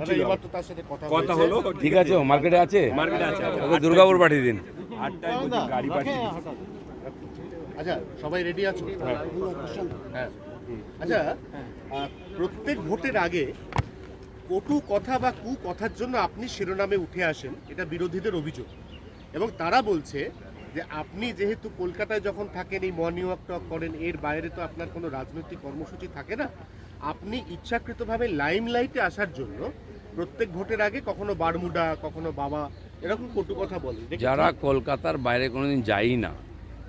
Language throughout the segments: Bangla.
কথা কথা হলো ঠিক আছে মার্কেটে আছে? মার্কেটে আছে ওকে দুর্গাপুর পাঠিয়ে দিন। আটটায় গাড়ি পাঠিয়ে আচ্ছা সবাই রেডি আছো? হ্যাঁ। আচ্ছা প্রত্যেক ভোটের আগে কটু কথা বা কু কথার জন্য আপনি শিরোনামে উঠে আসেন এটা বিরোধীদের অভিযোগ। এবং তারা বলছে যে আপনি যেহেতু কলকাতায় যখন থাকেন এই মর্নিং ওয়াক টক করেন এর বাইরে তো আপনার কোনো রাজনৈতিক কর্মসূচি থাকে না। আপনি ইচ্ছাকৃতভাবে লাইমলাইটে আসার জন্য প্রত্যেক ভোটের আগে কখনো বারমুডা, কখনো বাবা, এরকম কটু কথা বলে। যারা কলকাতার বাইরে কোনোদিন যায়ই না,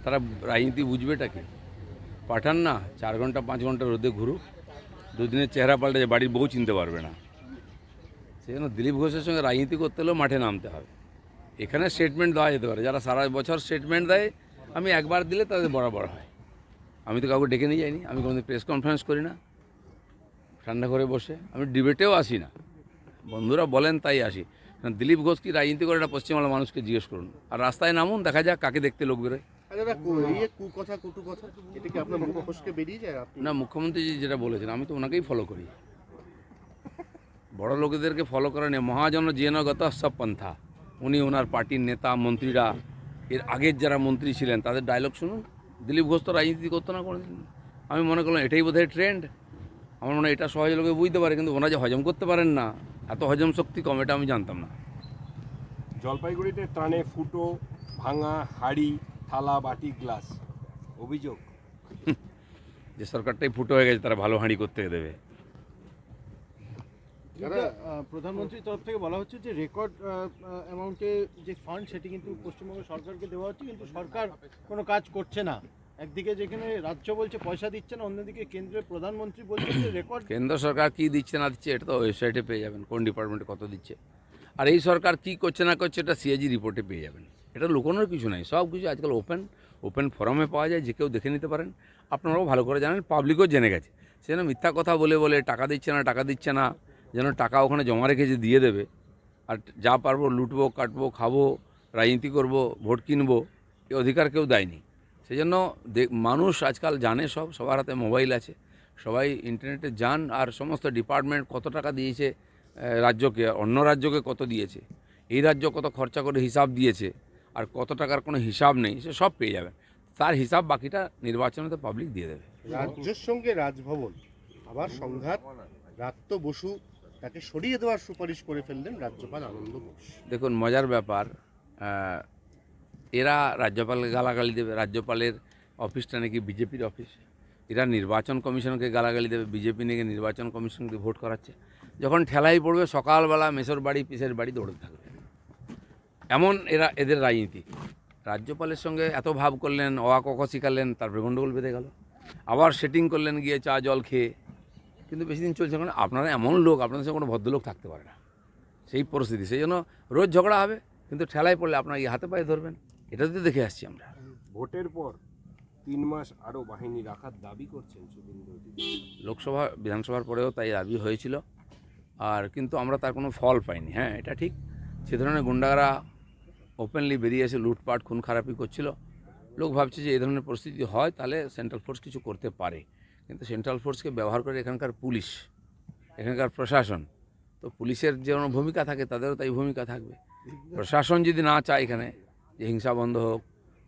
তারা রাজনীতি বুঝবেটা কি? পাঠান না, চার ঘণ্টা, পাঁচ ঘণ্টা রোদে ঘুরুক, দুদিনের চেহারা পাল্টে যে বাড়ির বউ চিনতে পারবে না। সেই জন্য দিলীপ ঘোষের সঙ্গে রাজনীতি করতে হলেও মাঠে নামতে হবে। এখানে স্টেটমেন্ট দেওয়া যেতে পারে, যারা সারা বছর স্টেটমেন্ট দেয়, আমি একবার দিলে তাদের বরাবর হয়। আমি তো কাউকে ডেকে নিয়ে যাইনি, আমি কোনোদিন প্রেস কনফারেন্স করি না। ঠান্ডা করে বসে, আমি ডিবেটেও আসি না। বন্ধুরা বলেন তাই আসি। দিলীপ ঘোষ কি রাজনীতি করে এটা পশ্চিমবাংলার মানুষকে জিজ্ঞেস করুন। আর রাস্তায় নামুন দেখা যাক কাকে দেখতে লোক বেরোয়। আচ্ছা না মুখ্যমন্ত্রী যেটা বলেছেন আমি তো ওনাকেই ফলো করি। বড় লোকেদেরকে ফলো করেন মহাজন জেনগত সব পন্থা। উনি ওনার পার্টির নেতা মন্ত্রীরা এর আগের যারা মন্ত্রী ছিলেন তাদের ডায়লগ শুনুন। দিলীপ ঘোষ তো রাজনীতি করতো না কোনোদিন। আমি মনে করলাম এটাই বোধহয় ট্রেন্ড আমার মনে হয় এটা সহজ লোকে বুঝতে পারে কিন্তু ওনারা যে হজম করতে পারেন না। এত হজম শক্তি কম এটা আমি জানতাম না। জলপাইগুড়িতে ত্রাণে ফুটো ভাঙা হাড়ি থালা বাটি গ্লাস। অভিযোগ। যে সরকারটাই ফুটো হয়ে গেছে তারা ভালো হাঁড়ি করতে দেবে। প্রধানমন্ত্রীর তরফ থেকে বলা হচ্ছে যে রেকর্ড অ্যামাউন্টে যে ফান্ড সেটি কিন্তু পশ্চিমবঙ্গ সরকারকে দেওয়া হচ্ছে কিন্তু সরকার কোনো কাজ করছে না। একদিকে যেখানে রাজ্য বলছে পয়সা দিচ্ছে না, অন্যদিকে কেন্দ্রের প্রধানমন্ত্রী বলছে রেকর্ড কেন্দ্র সরকার কি দিচ্ছে না দিচ্ছে, এটা তো ওয়েবসাইটে পেয়ে যাবেন, কোন ডিপার্টমেন্টে কত দিচ্ছে। আর এই সরকার কি করছে না করছে, এটা সিএজি রিপোর্টে পেয়ে যাবেন। এটা লুকোনোর কিছু নাই, সব কিছু আজকাল ওপেন ওপেন ফোরামে পাওয়া যায়, যে কেউ দেখে নিতে পারেন। আপনারাও ভালো করে জানেন পাবলিকও জেনে গেছে। সেজন্য মিথ্যা কথা বলে বলে, টাকা দিচ্ছে না, টাকা দিচ্ছে না, যেন টাকা ওখানে জমা রেখেছে দিয়ে দেবে। আর যা পারব, লুটবো, কাটবো, খাব, রাজনীতি করব, ভোট কিনবো, এ অধিকার কেউ দেয়নি। সেই জন্য মানুষ আজকাল জানে সব সবার হাতে মোবাইল আছে। সবাই ইন্টারনেটে যান আর সমস্ত ডিপার্টমেন্ট কত টাকা দিয়েছে রাজ্যকে অন্য রাজ্যকে কত দিয়েছে এই রাজ্য কত খরচা করে হিসাব দিয়েছে আর কত টাকার কোনো হিসাব নেই সে সব পেয়ে যাবেন তার হিসাব বাকিটা নির্বাচনে তো পাবলিক দিয়ে দেবে। রাজ্যের সঙ্গে রাজভবন আবার সংঘাত রাত্য বসু তাকে সরিয়ে দেওয়ার সুপারিশ করে ফেললেন রাজ্যপাল আনন্দ বোস দেখুন মজার ব্যাপার এরা রাজ্যপালকে গালাগালি দেবে, রাজ্যপালের অফিসটা নাকি বিজেপির অফিস। এরা নির্বাচন কমিশনকে গালাগালি দেবে, বিজেপি নাকি নির্বাচন কমিশনকে ভোট করাচ্ছে। যখন ঠেলাই পড়বে, সকালবেলা মেসর বাড়ি, পিসের বাড়ি দৌড়তে থাকবে। এমন এরা, এদের রাজনীতি। রাজ্যপালের সঙ্গে এত ভাব করলেন অয়া কক শিখালেন তারপরে গণ্ডগোল বেঁধে গেল। আবার সেটিং করলেন গিয়ে চা, জল খেয়ে। কিন্তু বেশি দিন চলছে কারণ আপনারা এমন লোক, আপনাদের সঙ্গে কোনো ভদ্রলোক থাকতে পারে না। সেই পরিস্থিতি। সেই জন্য রোজ ঝগড়া হবে, কিন্তু ঠেলায় পড়লে আপনার হাতে পায়ে ধরবেন। এটা তো দেখে আসছি আমরা। ভোটের পর তিন মাস আরও বাহিনী রাখার দাবি করছেন শুভেন্দু লোকসভা বিধানসভার পরেও তাই দাবি হয়েছিল। আর কিন্তু আমরা তার কোনো ফল পাইনি হ্যাঁ এটা ঠিক। সে ধরনের গুন্ডারা ওপেনলি বেরিয়ে এসে লুটপাট খুন খারাপি করছিল। লোক ভাবছে যে এই ধরনের পরিস্থিতি হয় তাহলে সেন্ট্রাল ফোর্স কিছু করতে পারে। কিন্তু সেন্ট্রাল ফোর্সকে ব্যবহার করে এখানকার পুলিশ এখানকার প্রশাসন তো পুলিশের যেমন ভূমিকা থাকে তাদেরও তাই ভূমিকা থাকবে। প্রশাসন যদি না চায় এখানে যে হিংসা বন্ধ হোক,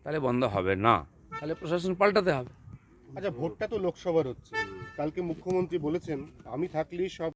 তাহলে বন্ধ হবে না। তাহলে প্রশাসন পাল্টাতে হবে। আচ্ছা ভোটটা তো লোকসভার হচ্ছে। কালকে মুখ্যমন্ত্রী বলেছেন, আমি থাকলেই সব